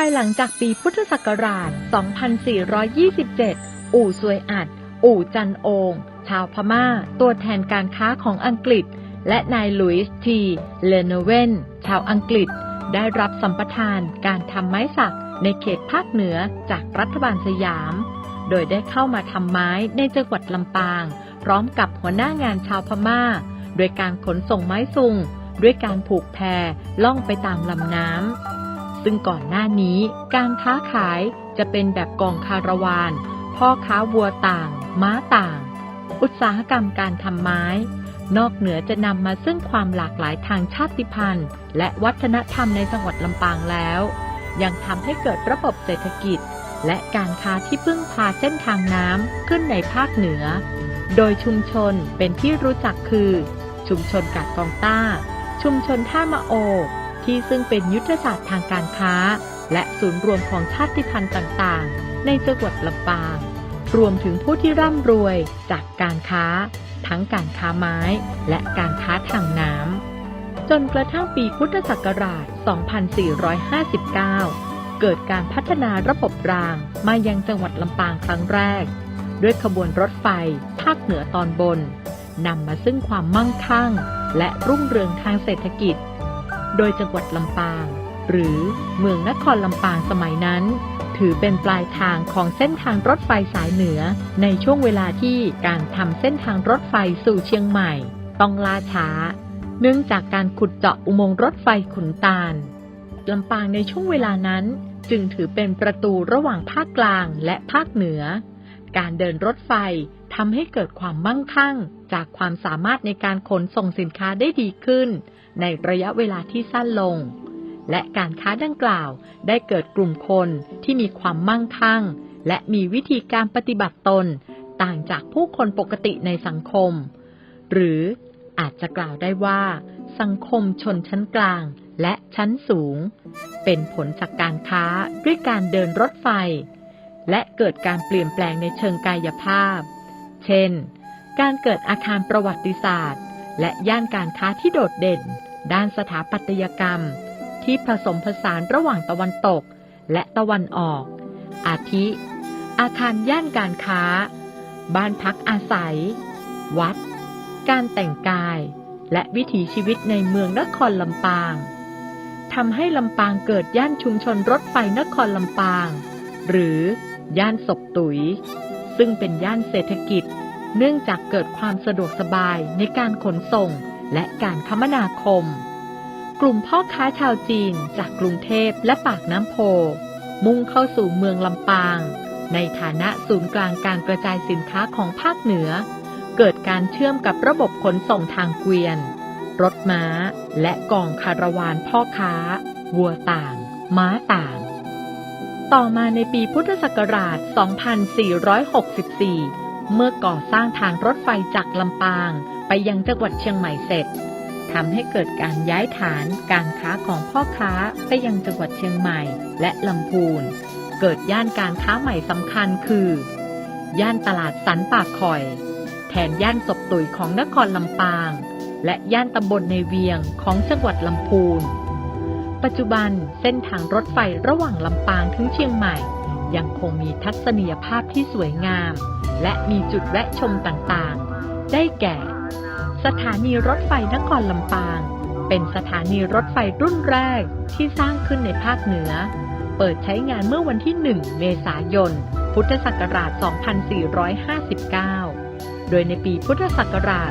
ายหลังจากปีพุทธศักราช 2427 อู่ซวยอัด อู่จันโองชาวพม่า ตัวแทนการค้าของอังกฤษ และนายลุยส์ที เลโนเวนชาวอังกฤษ ได้รับสัมปทานการทำไม้สักในเขตภาคเหนือจากรัฐบาลสยาม โดยได้เข้ามาทำไม้ในจังหวัดลำปาง พร้อมกับหัวหน้างานชาวพม่า โดยการขนส่งไม้ซุง ด้วยการผูกแพล่องไปตามลำน้ำ ซึ่งก่อนหน้านี้การค้าขายจะเป็นแบบกองคาราวาน พ่อค้าวัวต่าง ม้าต่าง อุตสาหกรรมการทำไม้ นอกเหนือจะนำมาซึ่งความหลากหลายทางชาติพันธุ์ และวัฒนธรรมในจังหวัดลำปางแล้ว ยังทำให้เกิดระบบเศรษฐกิจ และการค้าที่พึ่งพาเส้นทางน้ำขึ้นในภาคเหนือ โดยชุมชนเป็นที่รู้จักคือ ชุมชนกาดกองต้า ชุมชนท่ามะโอ ที่ซึ่งเป็นยุทธศาสตร์ทางการค้า และศูนย์รวมของชาติพันธุ์ต่างๆ ในจังหวัดลำปาง รวมถึงผู้ที่ร่ำรวยจากการค้า ทั้งการค้าไม้และการค้าทางน้ำจนกระทั่งปีพุทธศักราช 2459 เกิดการพัฒนาระบบรางมายังจังหวัดลำปางครั้งแรก ด้วยขบวนรถไฟภาคเหนือตอนบนนำมาซึ่งความมั่งคั่ง และรุ่งเรืองทางเศรษฐกิจ โดยจังหวัดลำปาง หรือเมืองนครลำปางสมัยนั้น ถือเป็นปลายทางของเส้นทางรถไฟสายเหนือ ในช่วงเวลาที่การทำเส้นทางรถไฟสู่เชียงใหม่ ต้องล่าช้า เนื่องจากการขุดเจาะอุโมงค์รถไฟขุนตาลลำปางในช่วงเวลานั้น จึงถือเป็นประตูระหว่างภาคกลางและภาคเหนือ การเดินรถไฟทำให้เกิดความมั่งคั่ง จากความสามารถในการขนส่งสินค้าได้ดีขึ้น ในระยะเวลาที่สั้นลง และการค้าดังกล่าวได้เกิดกลุ่มคนที่มีความมั่งคั่ง และมีวิธีการปฏิบัติตนต่างจากผู้คนปกติในสังคม หรืออาจจะกล่าวได้ว่า สังคมชนชั้นกลางและชั้นสูง เป็นผลจากการค้าด้วยการเดินรถไฟ และเกิดการเปลี่ยนแปลงในเชิงกายภาพ เช่น การเกิดอาคารประวัติศาสตร์ และย่านการค้าที่โดดเด่น ด้านสถาปัตยกรรม ที่ผสมผสานระหว่างตะวันตกและตะวันออก อาทิ อาคารย่านการค้า บ้านพักอาศัย วัด การแต่งกาย และวิถีชีวิตในเมืองนครลำปางทำให้ลำปางเกิดย่านชุมชนรถไฟนครลำปาง หรือย่านศพตุย ซึ่งเป็นย่านเศรษฐกิจ เนื่องจากเกิดความสะดวกสบายในการขนส่ง และการคมนาคม กลุ่มพ่อค้าชาวจีนจากกรุงเทพและปากน้ำโพ มุ่งเข้าสู่เมืองลำปาง ในฐานะศูนย์กลางการกระจายสินค้าของภาคเหนือ เกิดการเชื่อมกับระบบขนส่งทางเกวียน รถม้า และกองคาราวานพ่อค้า วัวต่าง ม้าต่าง ต่อมาในปีพุทธศักราช 2464 เมื่อก่อสร้างทางรถไฟจากลำปางไปยังจังหวัดเชียงใหม่เสร็จทำให้เกิดการย้ายฐานการค้าของพ่อค้าไปยังจังหวัดเชียงใหม่และลำพูน เกิดย่านการค้าใหม่สำคัญคือ ย่านตลาดสันป่าคอย แทนย่านศพตุยของนครลำปาง และย่านตำบลในเวียงของจังหวัดลำพูน ปัจจุบันเส้นทางรถไฟระหว่างลำปางถึงเชียงใหม่ ยังคงมีทัศนียภาพที่สวยงาม และมีจุดแวะชมต่างๆ ได้แก่ สถานีรถไฟนครลำปาง เป็นสถานีรถไฟรุ่นแรกที่สร้างขึ้นในภาคเหนือ เปิดใช้งานเมื่อวันที่ 1 เมษายน พุทธศักราช 2459 โดยในปีพุทธศักราช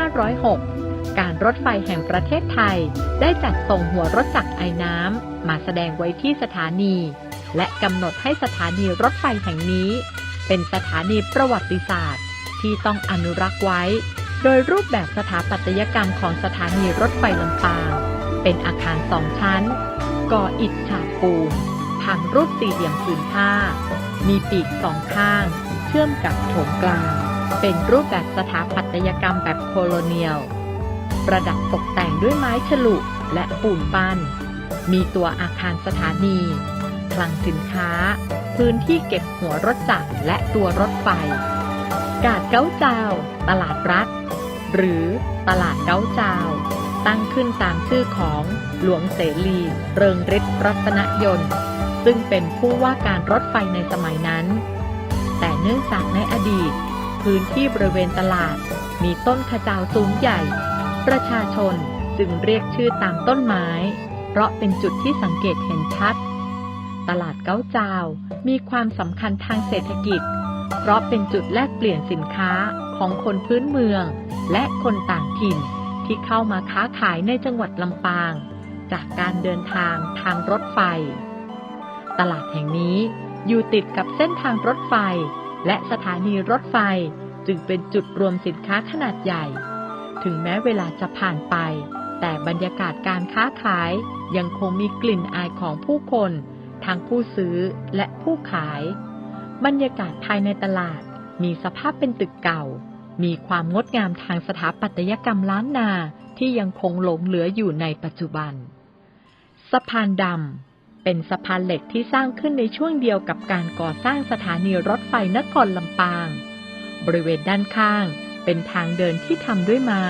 2506 การรถไฟแห่งประเทศไทยได้จัดส่งหัวรถจักรไอ้น้ำมาแสดงไว้ที่สถานี และกำหนดให้สถานีรถไฟแห่งนี้ เป็นสถานีประวัติศาสตร์ ที่ต้องอนุรักษ์ไว้ โดยรูปแบบสถาปัตยกรรมของสถานีรถไฟลำปาง เป็นอาคารสองชั้น ก่ออิฐฉาบปูนผังรูปสี่เหลี่ยมผืนผ้า มีปีกสองข้าง เชื่อมกับโถงกลาง เป็นรูปแบบสถาปัตยกรรมแบบโคโลเนียล ประดับตกแต่งด้วยไม้ฉลุและปูนปั้น มีตัวอาคารสถานี คลังสินค้า พื้นที่เก็บหัวรถจักรและตัวรถไฟ กาดเก้าเจ้า ตลาดรัฐ หรือตลาดเก้าเจ้า ตั้งขึ้นตามชื่อของหลวงเสรีเริงฤทธิ์รัตนยนต์ซึ่งเป็นผู้ว่าการรถไฟในสมัยนั้น แต่เนื่องจากในอดีต พื้นที่บริเวณตลาดมีต้นขจาวสูงใหญ่ ประชาชนจึงเรียกชื่อตามต้นไม้ เพราะเป็นจุดที่สังเกตเห็นชัด ตลาดเก้าจาว มีความสำคัญทางเศรษฐกิจ เพราะเป็นจุดแลกเปลี่ยนสินค้าของคนพื้นเมือง และคนต่างถิ่น ที่เข้ามาค้าขายในจังหวัดลำปาง จากการเดินทางทางรถไฟ ตลาดแห่งนี้อยู่ติดกับเส้นทางรถไฟ และสถานีรถไฟจึงเป็นจุดรวมสินค้าขนาดใหญ่ ถึงแม้เวลาจะผ่านไป แต่บรรยากาศการค้าขายยังคงมีกลิ่นอายของผู้คน ทั้งผู้ซื้อและผู้ขาย บรรยากาศภายในตลาดมีสภาพเป็นตึกเก่า มีความงดงามทางสถาปัตยกรรมล้านนาที่ยังคงหลงเหลืออยู่ในปัจจุบัน สะพานดำเป็นสะพานเหล็กที่สร้างขึ้นในช่วงเดียวกับการก่อสร้างสถานีรถไฟนครลำปาง บริเวณด้านข้างเป็นทางเดินที่ทำด้วยไม้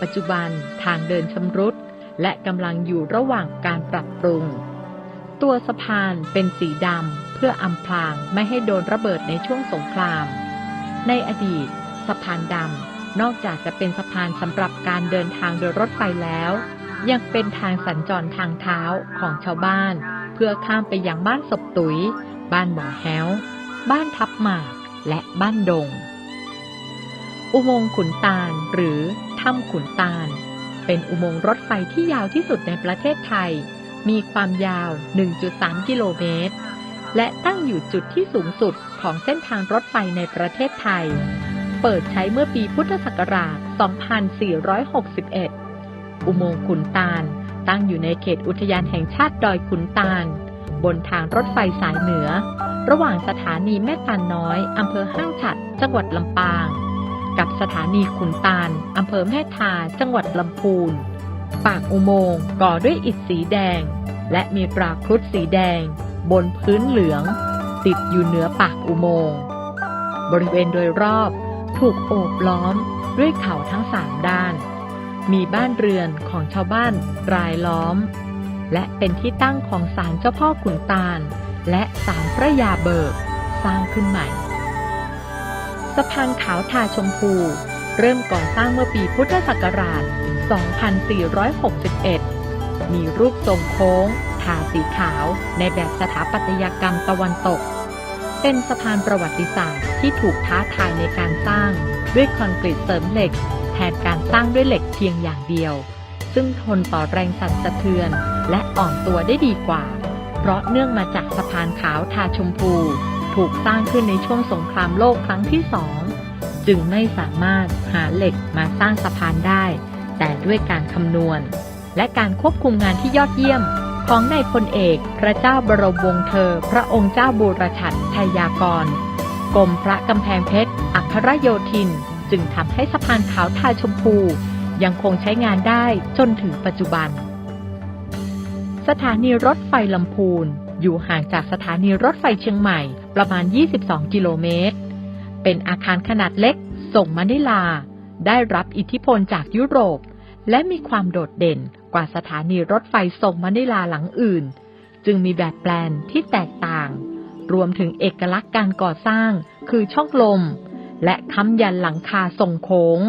ปัจจุบันทางเดินชำรุดและกำลังอยู่ระหว่างการปรับปรุง ตัวสะพานเป็นสีดำเพื่ออำพรางไม่ให้โดนระเบิดในช่วงสงคราม ในอดีต สะพานดำนอกจากจะเป็นสะพานสำหรับการเดินทางโดยรถไฟแล้ว ยังเป็นทางสัญจรทางเท้าของชาวบ้าน เพื่อข้ามไปยังบ้านศพตุยบ้านหมอแฮวบ้านทับหมากและบ้านดง อุโมงค์ขุนตาลหรือถ้ำขุนตาล เป็นอุโมงค์รถไฟที่ยาวที่สุดในประเทศไทย มีความยาว 1.3 กิโลเมตร และตั้งอยู่จุดที่สูงสุดของเส้นทางรถไฟในประเทศไทย เปิดใช้เมื่อปีพุทธศักราช 2461 อุโมงค์ขุนตาล ตั้งอยู่ในเขตอุทยานแห่งชาติดอยขุนตาล บนทางรถไฟสายเหนือ ระหว่างสถานีแม่ตาลน้อยอำเภอห้างฉัด จังหวัดลำปาง กับสถานีขุนตาลอำเภอแม่ทา จังหวัดลำพูน ปากอุโมงค์ก่อด้วยอิฐสีแดง และมีปราครุฑสีแดง บนพื้นเหลือง ติดอยู่เหนือปากอุโมงค์บริเวณโดยรอบถูกโอบล้อมด้วยเขาทั้งสามด้าน มีบ้านเรือนของชาวบ้านรายล้อม และเป็นที่ตั้งของศาลเจ้าพ่อขุนตาล และศาลพระยาเบิกสร้างขึ้นใหม่ สะพานขาวทาชมพู เริ่มก่อสร้างเมื่อปีพุทธศักราช 2461 มีรูปทรงโค้ง ทาสีขาวในแบบสถาปัตยกรรมตะวันตก เป็นสะพานประวัติศาสตร์ที่ถูกท้าทายในการสร้าง ด้วยคอนกรีตเสริมเหล็ก แทนการสร้างด้วยเหล็กเพียงอย่างเดียว ซึ่งทนต่อแรงสั่นสะเทือน และอ่อนตัวได้ดีกว่า เพราะเนื่องมาจากสะพานขาวทาชมพู ถูกสร้างขึ้นในช่วงสงครามโลกครั้งที่สองจึงไม่สามารถหาเหล็กมาสร้างสะพานได้ แต่ด้วยการคำนวณ และการควบคุมงานที่ยอดเยี่ยม ของนายพลเอก พระเจ้าบรมวงศ์เธอ พระองค์เจ้าบูรชัดชัยยากรกรมพระกำแพงเพชร อัครโยธิน จึงทำให้สะพานขาวทาชมพู ยังคงใช้งานได้จนถึงปัจจุบัน สถานีรถไฟลำพูน อยู่ห่างจากสถานีรถไฟเชียงใหม่ประมาณ 22 กิโลเมตร เป็นอาคารขนาดเล็กส่งมะนิลา ได้รับอิทธิพลจากยุโรป และมีความโดดเด่นกว่าสถานีรถไฟส่งมะนิลาหลังอื่น จึงมีแบบแปลนที่แตกต่าง รวมถึงเอกลักษณ์การก่อสร้างคือช่องลม และค้ำยันหลังคาทรงโค้ง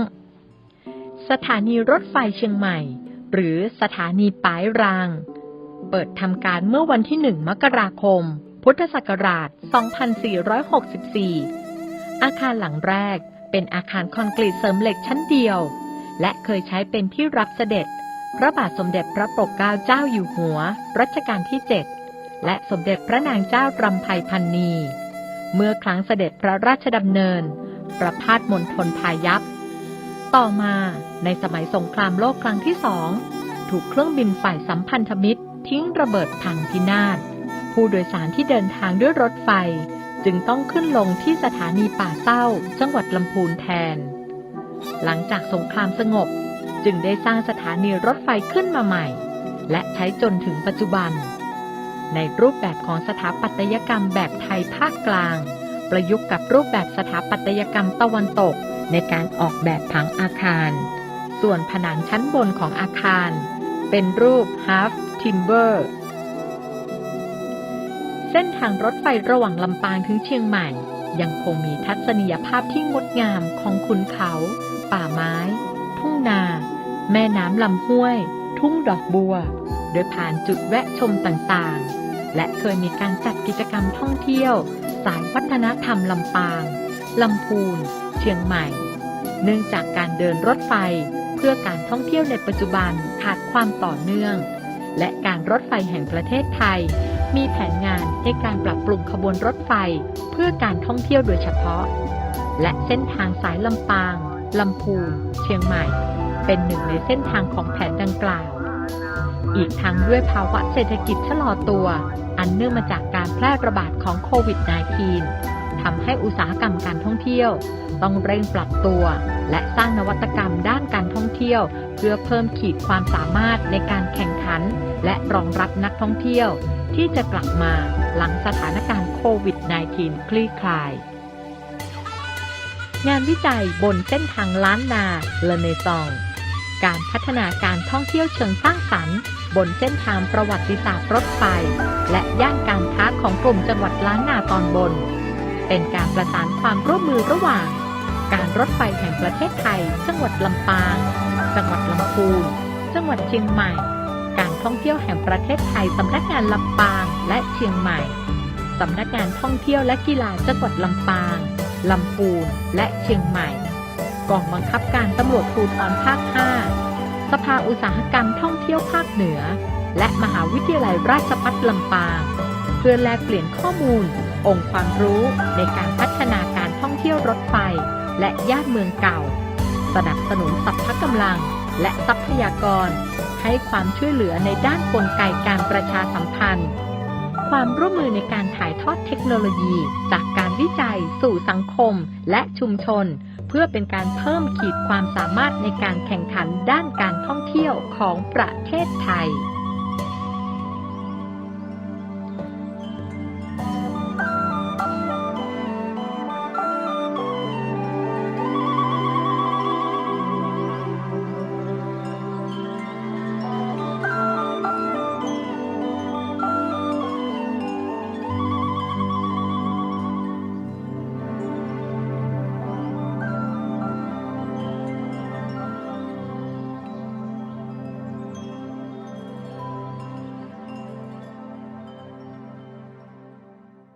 สถานีรถไฟเชียงใหม่ หรือสถานีป้ายราง เปิดทำการเมื่อวันที่ 1 มกราคม พุทธศักราช 2464 อาคารหลังแรก เป็นอาคารคอนกรีตเสริมเหล็กชั้นเดียว และเคยใช้เป็นที่รับเสด็จ พระบาทสมเด็จพระปกเกล้าเจ้าอยู่หัว รัชกาลที่ 7 และสมเด็จพระนางเจ้ารำไพพันนี เมื่อครั้งเสด็จพระราชดำเนิน ประพาสมณฑลพายัพ ต่อมาในสมัยสงครามโลกครั้งที่สองถูกเครื่องบินฝ่ายสัมพันธมิตร ทิ้งระเบิดพังพินาศผู้โดยสารที่เดินทางด้วยรถไฟ จึงต้องขึ้นลงที่สถานีป่าเต้า จังหวัดลำพูนแทน หลังจากสงครามสงบจึงได้สร้างสถานีรถไฟขึ้นมาใหม่ และใช้จนถึงปัจจุบัน ในรูปแบบของสถาปัตยกรรมแบบไทยภาคกลาง ประยุกต์กับรูปแบบสถาปัตยกรรมตะวันตกในการออกแบบผังอาคาร ส่วนผนังชั้นบนของอาคาร เป็นรูป half timber ส้นทางรถไฟระหว่างลำปางถึงเชียงใหม่ ยังคงมีทัศนียภาพที่งดงามของขุนเขา ป่าไม้ ทุ่งนา แม่น้ำลำห้วย ทุ่งดอกบัว โดยผ่านจุดแวะชมต่างๆ และเคยมีการจัดกิจกรรมท่องเที่ยว สายวัฒนธรรมลำปางลำพูน เชียงใหม่ เนื่องจากการเดินรถไฟเพื่อการท่องเที่ยวในปัจจุบันขาดความต่อเนื่อง และการรถไฟแห่งประเทศไทย มีแผนงานในการปรับปรุงขบวนรถไฟเพื่อการท่องเที่ยวโดยเฉพาะ และเส้นทางสายลำปาง ลำพูน เชียงใหม่ เป็นหนึ่งในเส้นทางของแผนดังกล่าว อีกทั้งด้วยภาวะเศรษฐกิจชะลอตัว อันเนื่องมาจากการแพร่ระบาดของโควิด -19 ทำให้อุตสาหกรรมการท่องเที่ยว ต้องเร่งปรับตัว และสร้างนวัตกรรมด้านการท่องเที่ยว เพื่อเพิ่มขีดความสามารถในการแข่งขัน และรองรับนักท่องเที่ยว ที่จะกลับมาหลังสถานการณ์โควิด -19 คลี่คลาย งานวิจัยบนเส้นทางล้านนาเลเนซอง การพัฒนาการท่องเที่ยวเชิงสร้างสรรค์ บนเส้นทางประวัติศาสตร์รถไฟ และย่านการค้าของกลุ่มจังหวัดล้านนาตอนบน เป็นการประสานความร่วมมือระหว่าง การรถไฟแห่งประเทศไทย จังหวัดลำปาง จังหวัดลำพูน จังหวัดเชียงใหม่ ท่องเที่ยวแห่งประเทศไทยสำนักงานลำปางและเชียงใหม่ สำนักงานท่องเที่ยวและกีฬาจังหวัดลำปาง ลำพูน และเชียงใหม่ กองบังคับการตำรวจภูธรภาค 5 สภาอุตสาหกรรมท่องเที่ยวภาคเหนือ และมหาวิทยาลัยราชภัฏลำปาง เพื่อแลกเปลี่ยนข้อมูล องค์ความรู้ในการพัฒนาการท่องเที่ยวรถไฟ และย่านเมืองเก่า สนับสนุนสัพพะกำลังและทรัพยากร ให้ความช่วยเหลือในด้านกลไกการประชาสัมพันธ์ ความร่วมมือในการถ่ายทอดเทคโนโลยี จากการวิจัย สู่สังคม และชุมชน เพื่อเป็นการเพิ่มขีดความสามารถในการแข่งขันด้านการท่องเที่ยวของประเทศไทย